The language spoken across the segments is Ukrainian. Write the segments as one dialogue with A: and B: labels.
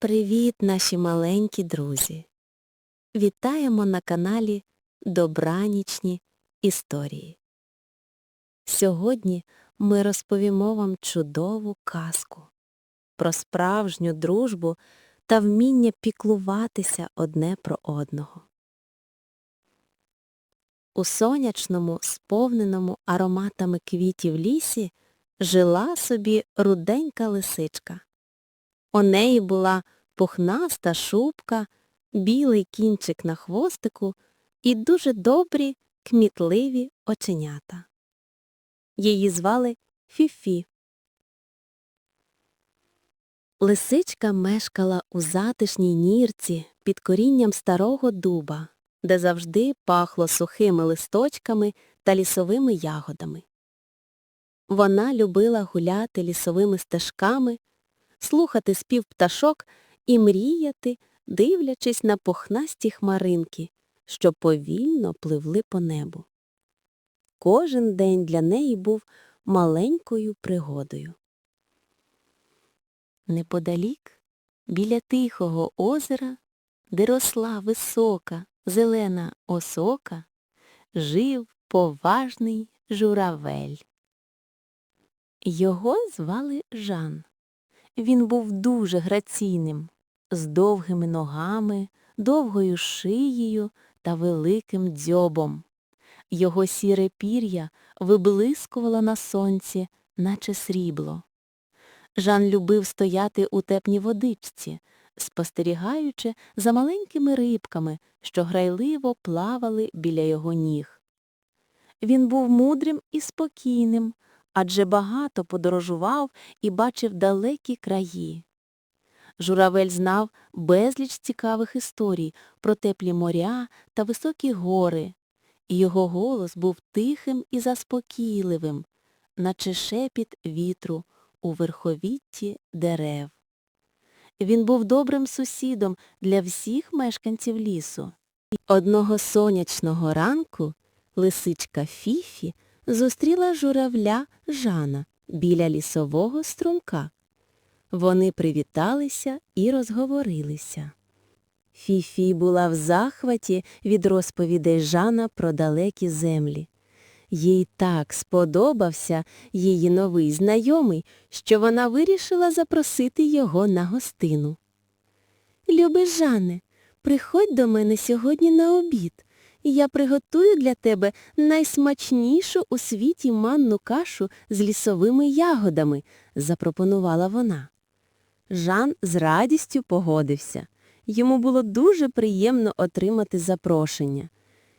A: Привіт, наші маленькі друзі! Вітаємо на каналі Добранічні історії. Сьогодні ми розповімо вам чудову казку про справжню дружбу та вміння піклуватися одне про одного. У сонячному, сповненому ароматами квітів лісі жила собі руденька лисичка. У неї була пухнаста шубка, білий кінчик на хвостику і дуже добрі, кмітливі оченята. Її звали Фіфі. Лисичка мешкала у затишній нірці під корінням старого дуба, де завжди пахло сухими листочками та лісовими ягодами. Вона любила гуляти лісовими стежками, слухати спів пташок і мріяти, дивлячись на пухнасті хмаринки, що повільно пливли по небу. Кожен день для неї був маленькою пригодою. Неподалік, біля тихого озера, де росла висока зелена осока, жив поважний журавель. Його звали Жан. Він був дуже граційним, з довгими ногами, довгою шиєю та великим дзьобом. Його сіре пір'я виблискувало на сонці, наче срібло. Жан любив стояти у теплій водичці, спостерігаючи за маленькими рибками, що грайливо плавали біля його ніг. Він був мудрим і спокійним, адже багато подорожував і бачив далекі краї. Журавель знав безліч цікавих історій про теплі моря та високі гори, і його голос був тихим і заспокійливим, наче шепіт вітру у верховітті дерев. Він був добрим сусідом для всіх мешканців лісу. Одного сонячного ранку лисичка Фіфі зустріла журавля Жана біля лісового струмка. Вони привіталися і розговорилися. Фіфі була в захваті від розповідей Жана про далекі землі. Їй так сподобався її новий знайомий, що вона вирішила запросити його на гостину. Любий Жане, приходь до мене сьогодні на обід, я приготую для тебе найсмачнішу у світі манну кашу з лісовими ягодами, запропонувала вона. Жан з радістю погодився. Йому було дуже приємно отримати запрошення.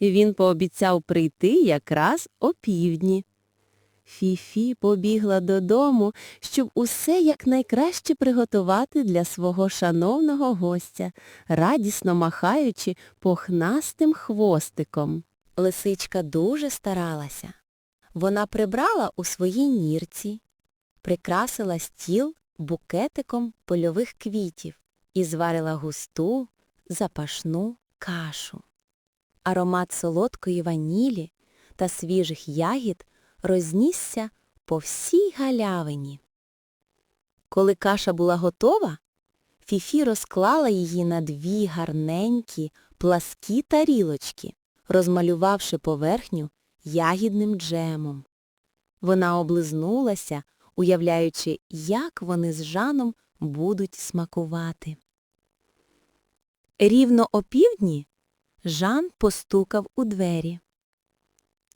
A: Він пообіцяв прийти якраз опівдні. Фіфі побігла додому, щоб усе якнайкраще приготувати для свого шановного гостя, радісно махаючи похнастим хвостиком. Лисичка дуже старалася. Вона прибрала у своїй нірці, прикрасила стіл букетиком польових квітів і зварила густу, запашну кашу. Аромат солодкої ванілі та свіжих ягід рознісся по всій галявині. Коли каша була готова, Фіфі розклала її на дві гарненькі, пласкі тарілочки, розмалювавши поверхню ягідним джемом. Вона облизнулася, уявляючи, як вони з Жаном будуть смакувати. Рівно опівдні Жан постукав у двері.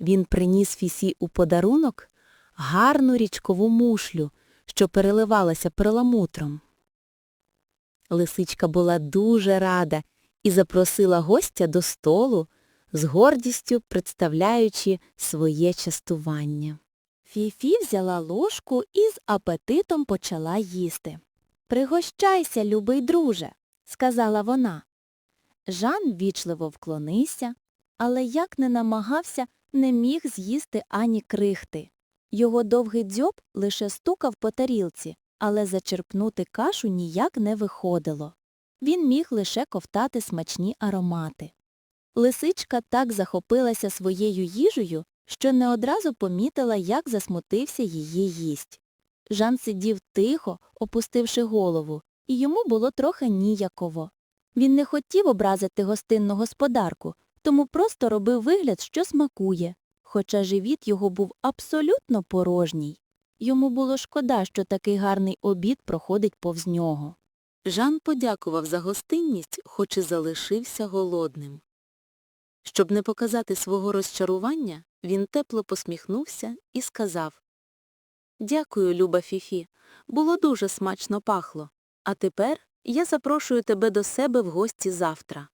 A: Він приніс Фісі у подарунок гарну річкову мушлю, що переливалася перламутром. Лисичка була дуже рада і запросила гостя до столу, з гордістю представляючи своє частування. Фіфі взяла ложку і з апетитом почала їсти. Пригощайся, любий друже, сказала вона. Жан вічливо вклонився, але як не намагався, не міг з'їсти ані крихти. Його довгий дзьоб лише стукав по тарілці, але зачерпнути кашу ніяк не виходило. Він міг лише ковтати смачні аромати. Лисичка так захопилася своєю їжею, що не одразу помітила, як засмутився її їсть. Жан сидів тихо, опустивши голову, і йому було трохи ніяково. Він не хотів образити гостинну господарку, тому просто робив вигляд, що смакує, хоча живіт його був абсолютно порожній. Йому було шкода, що такий гарний обід проходить повз нього. Жан подякував за гостинність, хоч і залишився голодним. Щоб не показати свого розчарування, він тепло посміхнувся і сказав Дякую, люба Фіфі. Було дуже смачно пахло. А тепер я запрошую тебе до себе в гості завтра.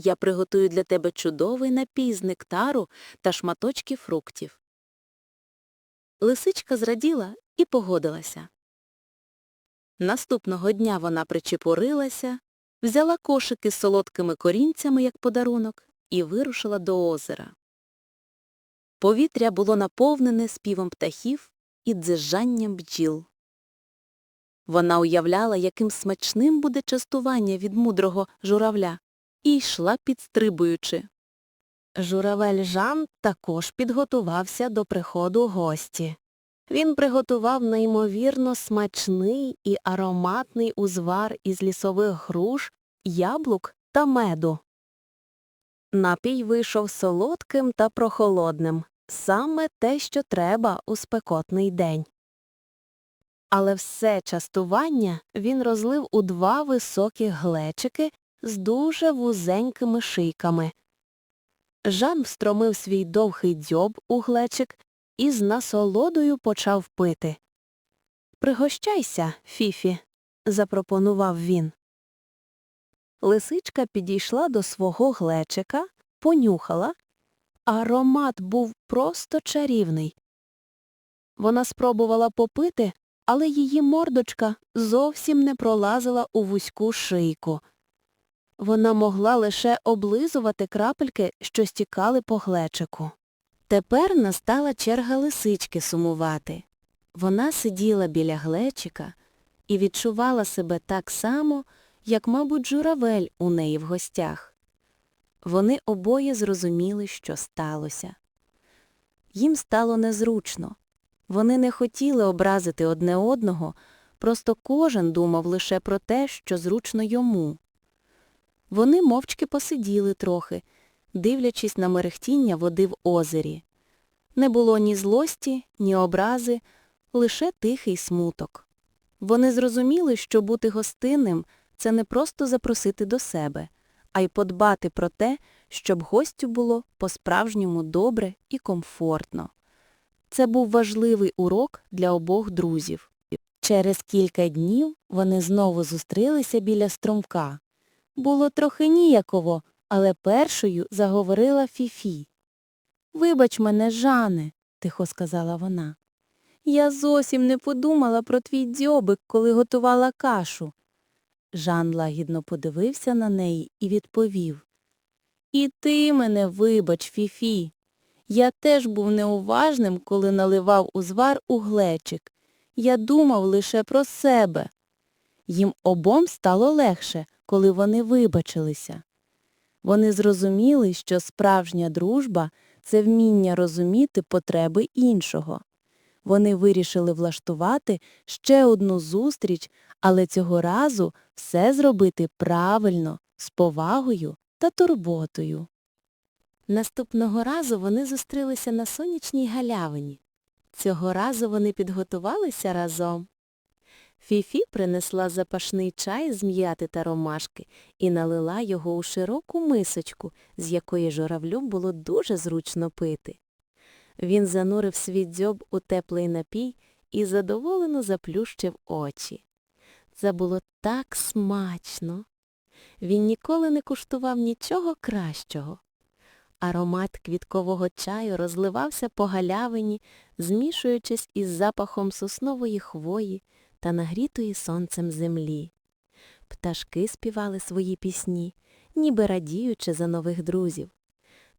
A: Я приготую для тебе чудовий напій з нектару та шматочки фруктів. Лисичка зраділа і погодилася. Наступного дня вона причепурилася, взяла кошики з солодкими корінцями як подарунок і вирушила до озера. Повітря було наповнене співом птахів і дзижанням бджіл. Вона уявляла, яким смачним буде частування від мудрого журавля, і йшла підстрибуючи. Журавель Жан також підготувався до приходу гості. Він приготував неймовірно смачний і ароматний узвар із лісових груш, яблук та меду. Напій вийшов солодким та прохолодним, саме те, що треба у спекотний день. Але все частування він розлив у два високі глечики з дуже вузенькими шийками. Жан встромив свій довгий дзьоб у глечик і з насолодою почав пити. Пригощайся, Фіфі, запропонував він. Лисичка підійшла до свого глечика, понюхала. Аромат був просто чарівний. Вона спробувала попити, але її мордочка зовсім не пролазила у вузьку шийку. Вона могла лише облизувати крапельки, що стікали по глечику. Тепер настала черга лисички сумувати. Вона сиділа біля глечика і відчувала себе так само, як, мабуть, журавель у неї в гостях. Вони обоє зрозуміли, що сталося. Їм стало незручно. Вони не хотіли образити одне одного, просто кожен думав лише про те, що зручно йому. Вони мовчки посиділи трохи, дивлячись на мерехтіння води в озері. Не було ні злості, ні образи, лише тихий смуток. Вони зрозуміли, що бути гостинним – це не просто запросити до себе, а й подбати про те, щоб гостю було по-справжньому добре і комфортно. Це був важливий урок для обох друзів. Через кілька днів вони знову зустрілися біля струмка. Було трохи ніяково, але першою заговорила Фіфі. Вибач мене, Жане, тихо сказала вона. Я зовсім не подумала про твій дзьобик, коли готувала кашу. Жан лагідно подивився на неї і відповів. І ти мене вибач, Фіфі. Я теж був неуважним, коли наливав узвар у глечик. Я думав лише про себе. Їм обом стало легше, коли вони вибачилися. Вони зрозуміли, що справжня дружба це вміння розуміти потреби іншого. Вони вирішили влаштувати ще одну зустріч, але цього разу все зробити правильно, з повагою та турботою. Наступного разу вони зустрілися на сонячній галявині. Цього разу вони підготувалися разом. Фіфі принесла запашний чай з м'яти та ромашки і налила його у широку мисочку, з якої журавлю було дуже зручно пити. Він занурив свій дзьоб у теплий напій і задоволено заплющив очі. Це було так смачно. Він ніколи не куштував нічого кращого. Аромат квіткового чаю розливався по галявині, змішуючись із запахом соснової хвої та нагрітої сонцем землі. Пташки співали свої пісні, ніби радіючи за нових друзів.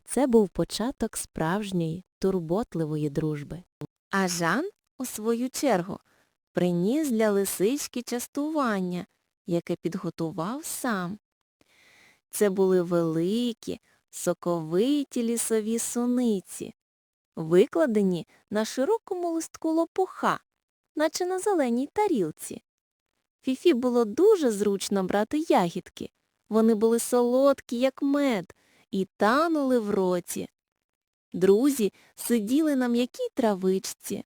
A: Це був початок справжньої, турботливої дружби. А Жан, у свою чергу, приніс для лисички частування, яке підготував сам. Це були великі, соковиті лісові суниці, викладені на широкому листку лопуха, наче на зеленій тарілці. Фіфі було дуже зручно брати ягідки. Вони були солодкі, як мед, і танули в роті. Друзі сиділи на м'якій травичці,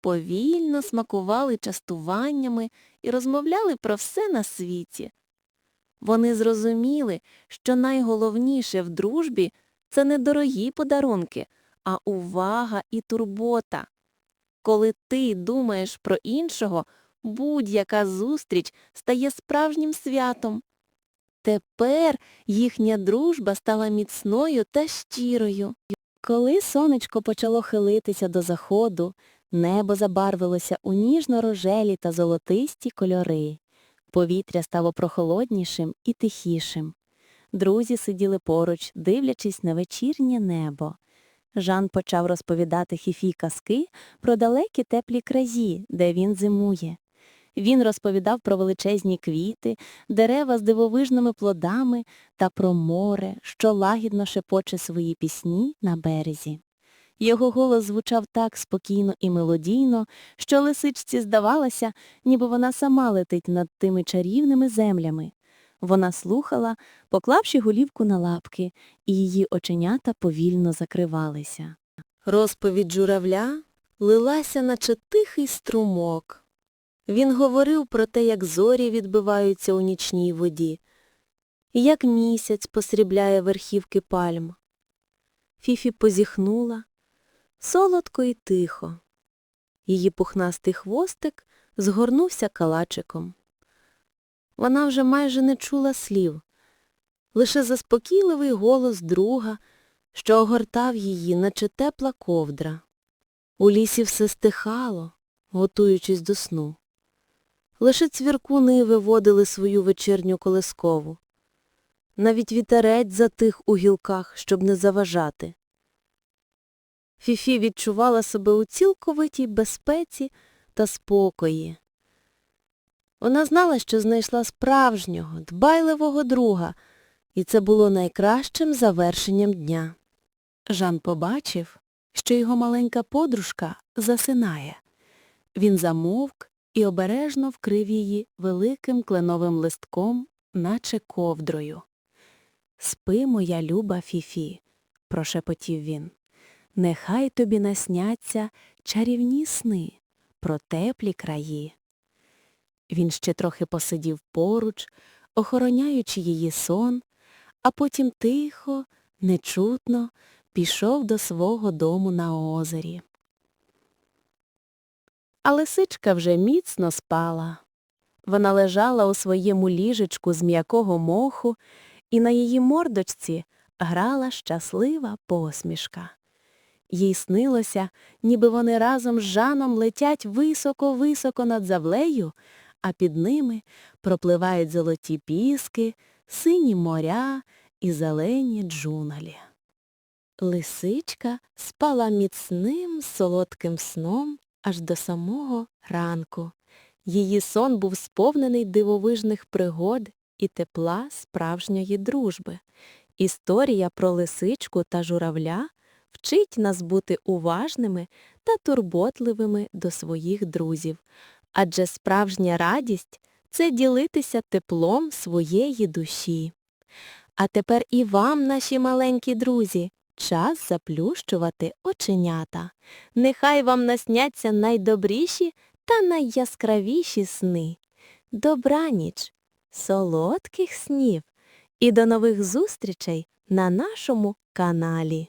A: повільно смакували частуваннями і розмовляли про все на світі. Вони зрозуміли, що найголовніше в дружбі це не дорогі подарунки, а увага і турбота. Коли ти думаєш про іншого, будь-яка зустріч стає справжнім святом. Тепер їхня дружба стала міцною та щирою. Коли сонечко почало хилитися до заходу, небо забарвилося у ніжно-рожелі та золотисті кольори. Повітря стало прохолоднішим і тихішим. Друзі сиділи поруч, дивлячись на вечірнє небо. Жан почав розповідати Фіфі казки про далекі теплі кразі, де він зимує. Він розповідав про величезні квіти, дерева з дивовижними плодами та про море, що лагідно шепоче свої пісні на березі. Його голос звучав так спокійно і мелодійно, що лисичці здавалося, ніби вона сама летить над тими чарівними землями. Вона слухала, поклавши голівку на лапки, і її оченята повільно закривалися. Розповідь журавля лилася, наче тихий струмок. Він говорив про те, як зорі відбиваються у нічній воді, як місяць посрібляє верхівки пальм. Фіфі позіхнула, солодко і тихо. Її пухнастий хвостик згорнувся калачиком. Вона вже майже не чула слів, лише заспокійливий голос друга, що огортав її, наче тепла ковдра. У лісі все стихало, готуючись до сну. Лише цвіркуни виводили свою вечірню колискову. Навіть вітерець затих у гілках, щоб не заважати. Фіфі відчувала себе у цілковитій безпеці та спокої. Вона знала, що знайшла справжнього, дбайливого друга, і це було найкращим завершенням дня. Жан побачив, що його маленька подружка засинає. Він замовк і обережно вкрив її великим кленовим листком, наче ковдрою. Спи, моя люба Фіфі, прошепотів він. Нехай тобі насняться чарівні сни про теплі краї. Він ще трохи посидів поруч, охороняючи її сон, а потім тихо, нечутно пішов до свого дому на озері. А лисичка вже міцно спала. Вона лежала у своєму ліжечку з м'якого моху, і на її мордочці грала щаслива посмішка. Їй снилося, ніби вони разом з Жаном летять високо-високо над завлею, а під ними пропливають золоті піски, сині моря і зелені джунглі. Лисичка спала міцним солодким сном аж до самого ранку. Її сон був сповнений дивовижних пригод і тепла справжньої дружби. Історія про лисичку та журавля вчить нас бути уважними та турботливими до своїх друзів, адже справжня радість це ділитися теплом своєї душі. А тепер і вам, наші маленькі друзі, час заплющувати оченята. Нехай вам насняться найдобріші та найяскравіші сни. Добраніч, солодких снів і до нових зустрічей на нашому каналі.